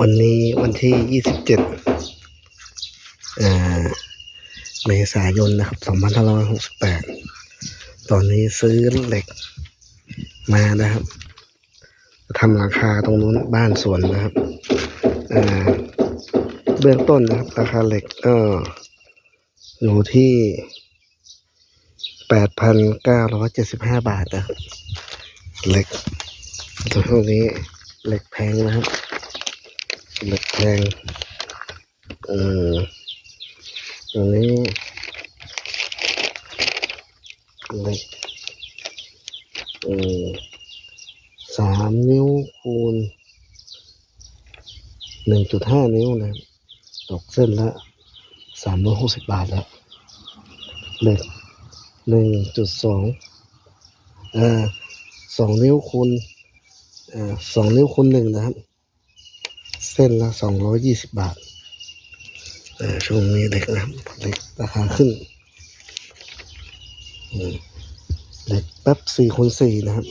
วันนี้วันที่ 27อ่าเมษายนนะครับ 2568 ตอนนี้ซื้อเหล็กมานะครับทำหลังคาตรงนู้นบ้านสวนนะครับ เบื้องต้นนะครับ ราคาเหล็กก็อยู่ที่ 8,975 บาทนะครับ เหล็กตัวพวกนี้เหล็กแพงนะครับ เหล็กแพงเออตัวนี้เหล็กเออสามนิ้วคูณหนึ่งจุดห้านิ้วนะตกเส้นละสามร้อยหกสิบบาทแล้วเหล็กหนึ่งจุดสองอ่อสองนิ้วคูณอ่อสองนิ้วคูณหนึ่งนะครับ เส้นละสองร้อยยี่สิบบาทเออช่วงนี้เหล็กนะครับเหล็กราคาขึ้นเหล็กแป๊บสี่คูณสี่นะครับ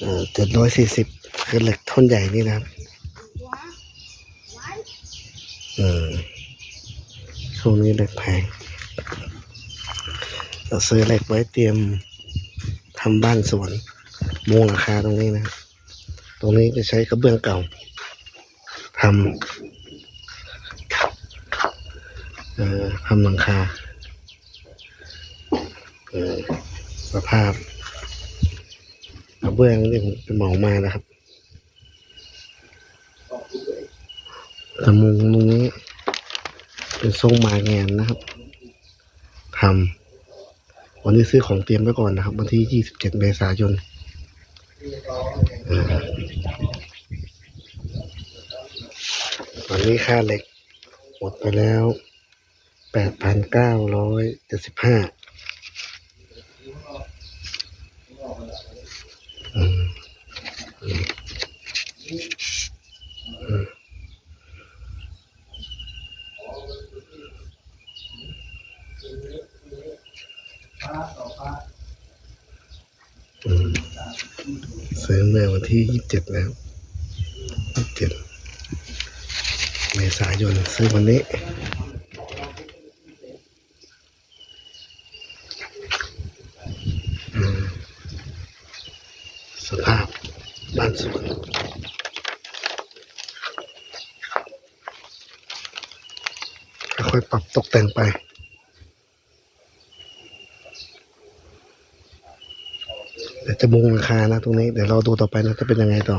เออเจ็ดร้อยสี่สิบคือเหล็กท่อนใหญ่นี่นะครับเอช่วงนี้เหล็กแพงเราซื้อเหล็กไว้เตรียมทำบ้านสวนมุงราคาตรงนี้นะครับตรงนี้จะใช้กระเบื้องเก่า ทำเอ่อทำหลังคาเอ่อสภาพกระเบื้องนี่ผมไปเหมามานะครับแต่มุงตรงนี้ เป็นทรงมาแงนนะครับทำวันนี้ซื้อของเตรียมไว้ก่อนนะครับ วันที่ 27 เมษายนเออวันนี้ค่าเหล็กหมดไปแล้ว8,975อืมอืมอืมอืมซื้อเมื่อวันที่27แล้ว27เเมษายนซื้อวันนี้ สภาพบ้านสวนค่อยๆปรับตกแต่งไปเดี๋ยวจะมุงราคานะตรงนี้ เดี๋ยวเราดูต่อไปนะจะเป็นยังไงต่อ